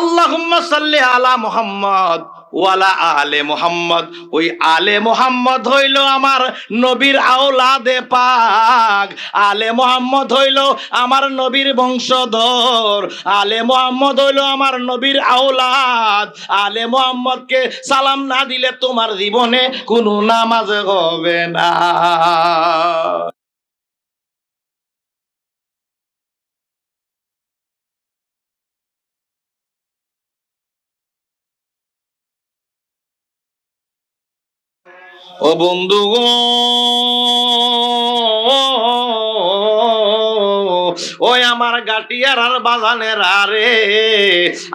আল্লাহুম্মা সাল্লি আলা মুহাম্মদ ওয়ালা আলে মোহাম্মদ। ওই আলে মোহাম্মদ হইল আমার নবীর আওলাদে পাক। আলে মোহাম্মদ হইল আমার নবীর বংশধর। আলে মোহাম্মদ হইল আমার নবীর আওলাদ। আলে মোহাম্মদকে সালাম না দিলে তোমার জীবনে কোনো নামাজ হবে না। ও বন্ধু গো ওই আমার গাটিয়ার আর বাজানের আরে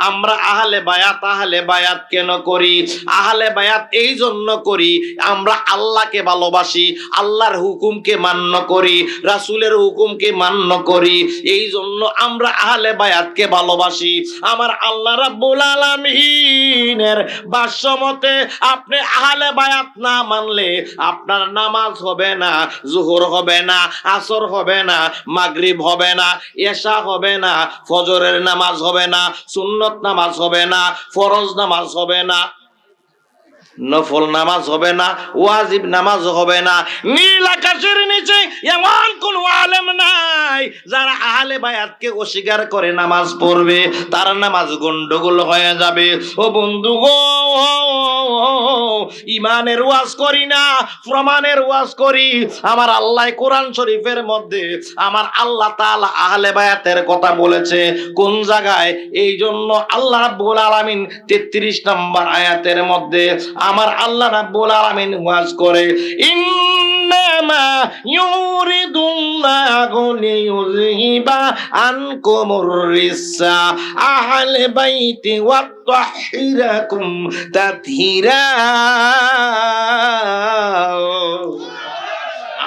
আমরা আহলে বায়াত আহলে বায়াত কেন করি? আহলে বায়াত এই জন্য করি, আমরা আল্লাহকে ভালোবাসি, আল্লাহর হুকুমকে মান্য করি, রাসূলের হুকুমকে মান্য করি এই জন্য আমরা আহলে বায়াতকে ভালোবাসি। আমার আল্লাহ রাব্বুল আলামিনের বাসমতে আপনি আহলে বায়াত না মানলে আপনার নামাজ হবে না, জোহর হবে না, আসর হবে না, মাগরিব হবে না এশা হবে না, ফজরের নামাজ হবে না, সুন্নত নামাজ হবে না, ফরজ নামাজ হবে না, নফল নামাজ হবে না, ওয়াজিব নামাজ হবে না, নীল আকাশের নিচে এমন কোন আলেম নাই যারা আহলে বায়াতকে অস্বীকার করে নামাজ পড়বে, তার নামাজ গন্ডগোল হয়ে যাবে। ও বন্ধু গো ইমানের ওয়াজ করি না, প্রমাণের ওয়াজ করি। আমার আল্লাহ কোরআন শরীফের মধ্যে আমার আল্লাহ তাআলা আহলে বায়াতের কথা বলেছে, কোন জায়গায়? এই জন্য আল্লাহ রাব্বুল আলামিন 33 নম্বর আয়াতের মধ্যে আমার আল্লাহ রাব্বুল আলামিন ওয়াজ করে ইন্নামা ইউরিদুল্লাহু লিইউযহিবা আনকুমুর রিসা আহলে বাইতি ওয়া তাহিরাকুম তাতহীরা।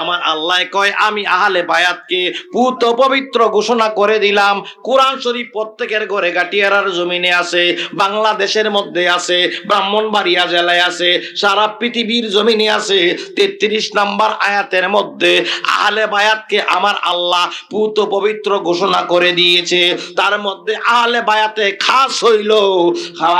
আমার আল্লাহ কয়, আমি আহলে বায়াতকে পুত পবিত্র ঘোষণা করে দিলাম। কোরআন শরীফ প্রত্যেকের ঘরে গাটিয়ারার জমিনে আছে, বাংলাদেশের মধ্যে আছে, ব্রাহ্মণবাড়িয়া জেলায় আছে, সারা পৃথিবীর জমিনে আছে। তেত্রিশ নাম্বার আয়াতের মধ্যে আহলে বায়াতকে আমার আল্লাহ পুত পবিত্র ঘোষণা করে দিয়েছে। তার মধ্যে আহলে বায়াতে খাস হইল,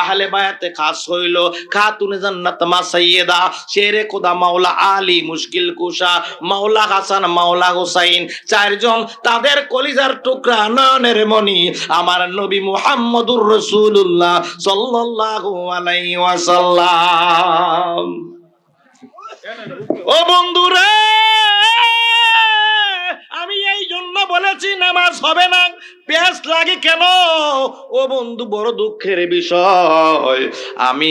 আহলে বায়াতে খাস হইল। খাতুনে জান্নাত মা সাইয়েদা, শেরে খোদা মাওলা আলী মুশকিল কুশা মাওলা হাসান, মাওলা হুসাইন, চারজন তাদের কলিজার টুকরা নয়নের মণি। আমার নবী মুহাম্মদুর রাসূলুল্লাহ সাল্লাল্লাহু আলাইহি ওয়াসাল্লাম। ও বন্ধুরে, আমি এই জন্য বলেছি, নামাজ হবে না। পেঁয়াজ লাগে কেন? ও বন্ধু, বড় দুঃখের বিষয়। আমি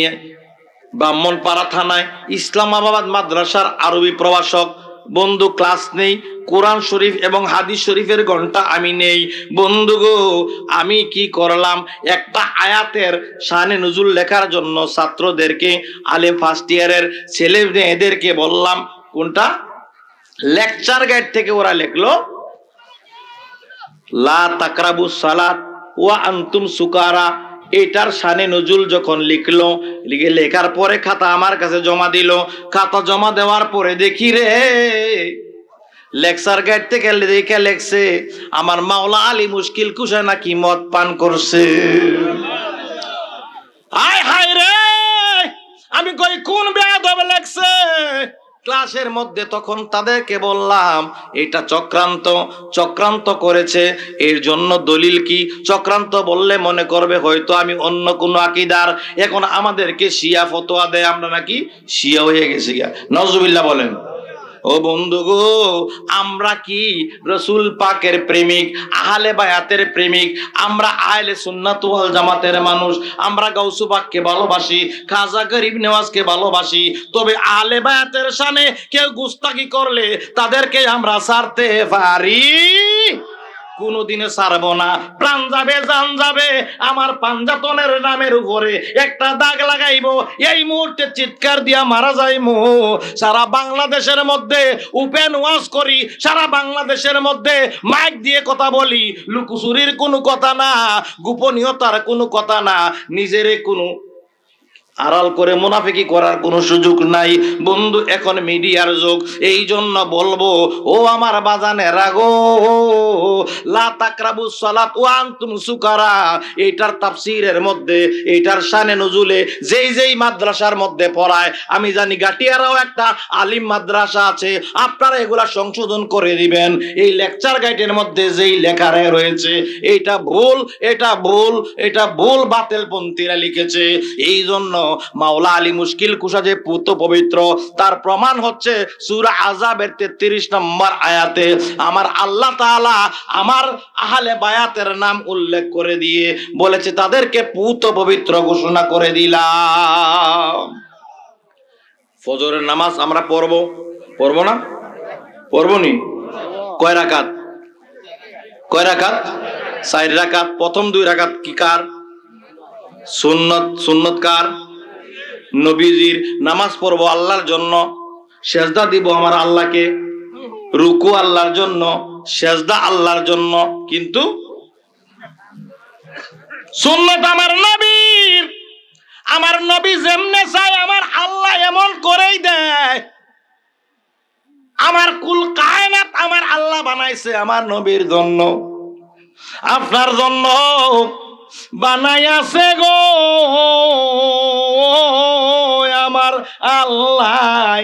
ব্রাহ্মণপাড়া থানায় ইসলামাবাদ মাদ্রাসার আরবি প্রভাষক বন্ধু, ক্লাস নেই। কোরআন শরীফ এবং হাদিস শরীফের ঘণ্টা আমি নেই। বন্ধু গো, আমি কি করলাম? একটা আয়াতের শানে নজুল লেখার জন্য ছাত্রদেরকে আলে ফার্স্ট ইয়ারের ছেলে মেয়েদেরকে বললাম, কোনটা? লেকচার গাইড থেকে ওরা লিখলো, লা তাকরাবু সালাত ওয়া আনতুম সুকারা। এটার সানে নজুল যখন লিখলো, লিখে লেখার পরে খাতা আমার কাছে জমা দিল। খাতা জমা দেওয়ার পরে দেখি রে, লেকচার গাইড থেকে দেখে লেখছে, আমার মাওলা আলী মুশকিল কুশা নাকি মদ পান করছে। আয় হায় রে, আমি কই কোন বেয়াদব লেখছে? ক্লাসের মধ্যে তখন তাদেরকে বললাম, এটা চক্রান্ত চক্রান্ত করেছে, এর জন্য দলিল কি? চক্রান্ত বললে মনে করবে হয়তো আমি অন্য কোনো আকিদার। এখন আমাদেরকে শিয়া ফতোয়া দেয়, আমরা নাকি শিয়া হয়ে গেছি নজরুল্লাহ বলেন। ও বন্ধু গো, আমরা কি রসুল পাকের প্রেমিক, আহলে বায়াতের প্রেমিক? আমরা আহলে সুন্নাত ওয়াল জামাতের মানুষ, আমরা গাউসু পাককে ভালোবাসি, খাজা গরিব নেওয়াজকে ভালোবাসি। তবে আহলে বায়াতের সামনে কেউ গুস্তাকি করলে তাদেরকে আমরা সারতে পারি? কোনোদিনে ছাড়বো না। প্রাণ যাবে, জান যাবে। আমার পাঞ্জাতনের নামের উপরে একটা দাগ লাগাইবো। এই মুহূর্তে চিৎকার দিয়া মারা যাইমু। সারা বাংলাদেশের মধ্যে উপেন ওয়াজ করি, সারা বাংলাদেশের মধ্যে মাইক দিয়ে কথা বলি। লুকুচুরির কোনো কথা না, গোপনীয়তার কোনো কথা না, নিজেরে কোনো আড়াল করে মুনাফিকি করার কোনো সুযোগ নাই। বন্ধু, এখন মিডিয়ার যুগ। এই জন্য বলব, ও আমার বাজানে রাগো লা তাকরাবু সালাত ওয়া আনতুম সুকারা। এটার তাফসীরের মধ্যে, এটার শানে নজুলে যেই যেই মাদ্রাসার মধ্যে পড়ায়, আমি জানি গাটিয়ারাও একটা আলিম মাদ্রাসা আছে। আপনারা এগুলা সংশোধন করে দিবেন। এই লেকচার গাইডের মধ্যে যেই লেখা রয়েছে, এটা ভুল এটা ভুল এটা ভুল বাতেল পন্থীরা লিখেছে। এই জন্য মাওলা আলী মুশকিল কুশা যে পুত পবিত্র, তার প্রমাণ হচ্ছে সূরা আযাবের 33 নম্বর আয়াতে আমার আল্লাহ তাআলা আমার আহলে বায়াতের নাম উল্লেখ করে দিয়ে বলেছে, তাদেরকে পুত পবিত্র ঘোষণা করে দিলাম। ফজরের নামাজ আমরা পড়ব? পড়ব না? পড়ব নি? কয় রাকাত? কয় রাকাত? চার রাকাত। প্রথম দুই রাকাত কি কার? সুন্নত সুন্নত কার? নবীজির নামাজ পড়ব আল্লাহর জন্য, সেজদা দিব আমার আল্লাহকে। রুকু আল্লাহর জন্য, সেজদা আল্লাহর জন্য, কিন্তু সুন্নত আমার নবীর। আমার নবী যেমনে চায়, আমার আল্লাহ এমন করেই দেয়। আমার কুল কায়নাত আমার আল্লাহ বানাইছে আমার নবীর জন্য। আপনার জন্য বানাইয়াছে গো। আমার আল্লাহ,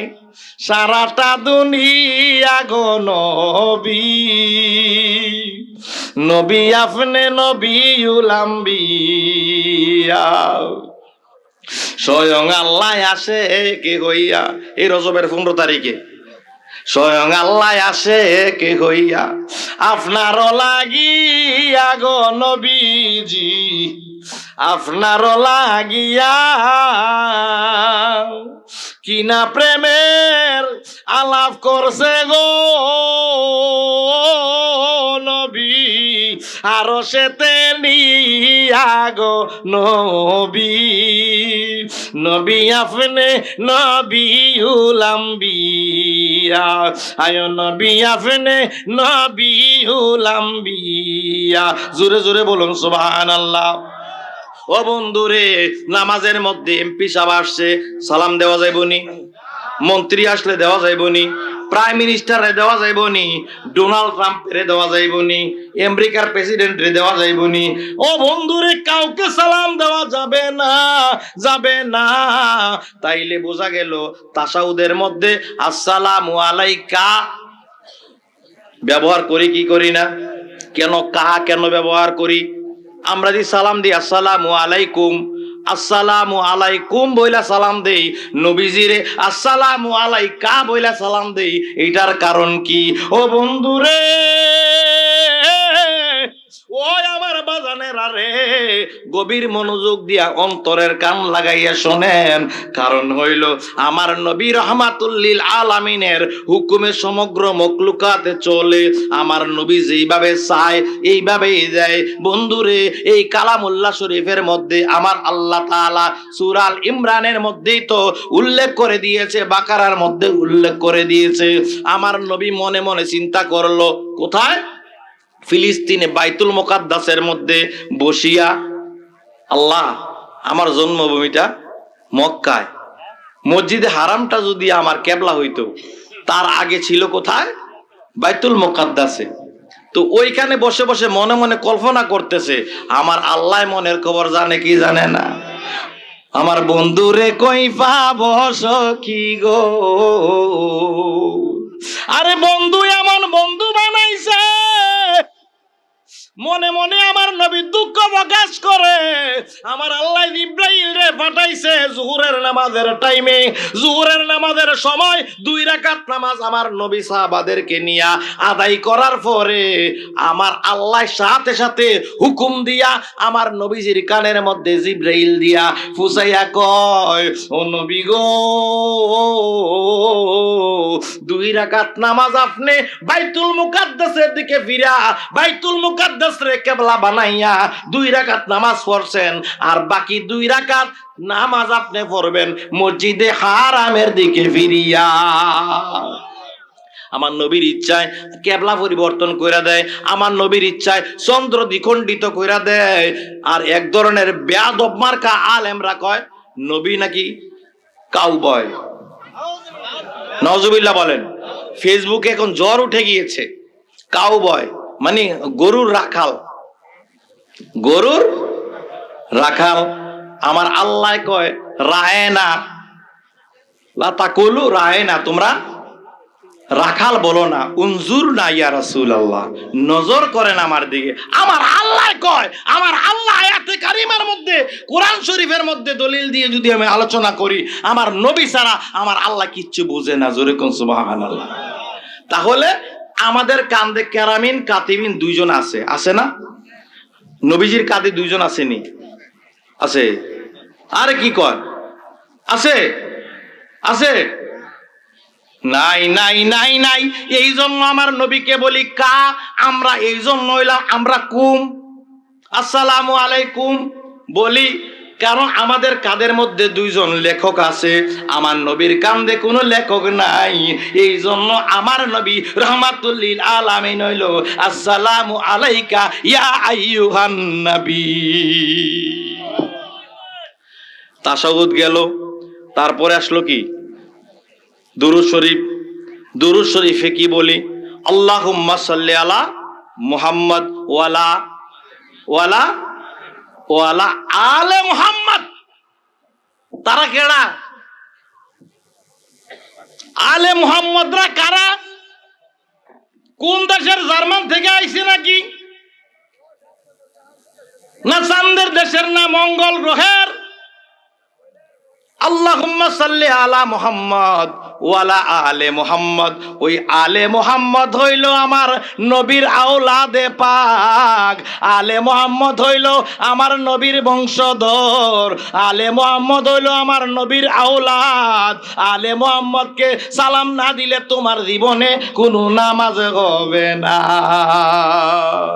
সারাটা দুনিয়া গো নবী। নবী আপনি নবী উলাম্বিয়া স্বয়ং আল্লাহ আসে কে হইয়া, এই রজবের পনেরো তারিখে। স্বয়ং আল্লাহ আসে কে হইয়া আপনার লাগিয়া গো নবীজি। আপনার লাগিয়া কিনা প্রেমের আলাপ করছে গো নবী। আরও সেতে গো নবী। নবী আপনি নবী উলাম্বিয়া। আয় নবী আপনি নবী উলাম্বিয়া। জোরে জোরে বলুন, সুবহানাল্লাহ। ও বন্ধুরে, নামাজের মধ্যে এমপি সাহেব আসছে, সালাম দেওয়া যাইবনি মন্ত্রী আসলে দেওয়া যাইবনি প্রাইম মিনিস্টারে দেওয়া যাইবনি ডোনাল্ড ট্রাম্পের দেওয়া যাইবনি আমেরিকার প্রেসিডেন্টরে দেওয়া যাইবনি ও বন্ধুরে, কাউকে সালাম দেওয়া যাবে না যাবে না। তাইলে বোঝা গেল তাসাউদের মধ্যে আসসালামু আলাইকা। ব্যবহার করি কি করি না? কেন, কাহা কেন ব্যবহার করি? আমরা যদি সালাম দিই, আসসালামু আলাইকুম। আসসালামু আলাইকুম বইলা সালাম দেই। নবীজিরে, আসসালামু আলাইকা বইলা সালাম দেই। এটার কারণ কি? ও বন্ধুরে আরে গভীর মনোযোগ দিয়া অন্তরের কান লাগাইয়া শোনেন। কারণ হইল, আমার নবী রহমাতুল্লিল আলামিনের হুকুমে সমগ্র মকলুকাতে চলে। আমার নবী যেইভাবে চায়, এইভাবেই দেয় বন্ধুরে এই কালামুল্লাহ শরীফের মধ্যে আমার আল্লাহ তাআলা সুরাল ইমরানের মধ্যেই তো উল্লেখ করে দিয়েছে, বাকারার মধ্যে উল্লেখ করে দিয়েছে। আমার নবী মনে মনে চিন্তা করল, কোথায়? ফিলিস্তিনে বাইতুল মোকাদ্দাসের মধ্যে বসিয়া আল্লাহ আমার জন্মভূমিটা মক্কায়। মসজিদে হারামটা যদি আমার কেবলা হইতো, তার আগে ছিল কোথায়? বাইতুল মোকাদ্দাসে। তো ওইখানে বসে বসে মনে মনে কল্পনা করতেছে, আমার আল্লাহ মনের খবর জানে কি জানে না। আমার বন্ধুরে কই পাব কি গো? আরে বন্ধু, এমন বন্ধু বানাইছে। মনে মনে আমার নবী দুঃখ প্রকাশ করে। আমার আল্লাহ ইব্রাহিম রে পাঠাইছে জুহুরের নামাজের টাইমে। জুহুরের নামাজের সময় দুই রাকাত নামাজ আমার নবী সাহাবাদেরকে নিয়া আদায় করার পরে আমার আল্লাহ সাথে সাথে হুকুম দিয়া আমার নবীজির কানের মধ্যে জিব্রাইল দিয়া ফুসাইয়া কয়, ও নবী গো রাকাত নামাজ আপনি বাইতুল মুকাদ্দাসের দিকে ফিরা, বাইতুল মুকাদ্দাস রে কেবলা বানাইয়া দুই রাকাত নামাজ পড়ছেন, আর বাকি দুই রাকাত নামাজ আপনি পড়বেন মসজিদে হারামের দিকে ফিরিয়া। আমার নবীর ইচ্ছায় কেবলা পরিবর্তন কইরা দেয়, আমার নবীর ইচ্ছায় চন্দ্র দ্বিখণ্ডিত কইরা দেয়, আর এক ধরনের বেয়াদব মার্কা আলেমরা কয়, নবী নাকি কাউবয় নজবিল্লা বলেন। ফেসবুকে এখন জ্বর উঠে গিয়েছে। কাউ বয় মানে গরুর রাখাল। গরুর রাখাল, আমার আল্লাহ কয়, রায় না। লাতাকুলু রায় না, তোমরা রাখাল বলো না, উনজুর না ইয়া রাসূল আল্লাহ নজর করেন আমার দিকে। আমার আল্লাহ কয়, আমার আল্লাহ আয়াতে কারিমার মধ্যে, কোরআন শরীফের মধ্যে দলিল দিয়ে যদি আমি আলোচনা করি, আমার নবী ছাড়া আমার আল্লাহ কিচ্ছু বুঝে না, জোরে কোন সুবহানাল্লাহ। তাহলে আমাদের কান্দে কেরামিন, কাতিমিন দুইজন আছে আছে না? নবীজির কাঁধে দুইজন আসেনি? আছে। আরে কি কর আছে। আছে। নাই নাই নাই নাই। এই জন্য আমার নবীকে বলি, কা, আমরা এই জন্য হইলাম আমরা কুম? আসসালামু আলাইকুম। বলি, কারণ আমাদের কাদের মধ্যে দুইজন লেখক আছে? আমার নবীর কান্দে কোনো লেখক নাই। এই জন্য আমার নবী রহমাতুল্লিল আলামিন হইল, আসসালামু আলাইকা ইয়া আইয়ুহান নবী। তাসাউদ গেল, তারপরে আসলো কি? দুরুদ শরীফ, দুরুদ শরীফে কি বলি? আল্লাহুম্মা সাল্লি আলা মুহাম্মদ ওয়ালা ওয়ালা ওয়ালা আলে মুহাম্মদ। তারা কেডা? আলে মুহাম্মদরা কারা? কোন দেশের জার্মান থেকে আইছে নাকি? না চান্দের দেশের না মঙ্গল গ্রহের? আল্লাহুম্মা সাল্লি আলা মুহাম্মদ। ওয়ালা আলে মুহাম্মদ, ওই আলে মুহাম্মদ হইল আমার নবীর আওলাদে পাক। আলে মুহাম্মদ হইল আমার নবীর বংশধর। আলে মুহাম্মদ হইল আমার নবীর আওলাদ। আলে মুহাম্মদকে সালাম না দিলে তোমার জীবনে কোনো নামাজ হবে না।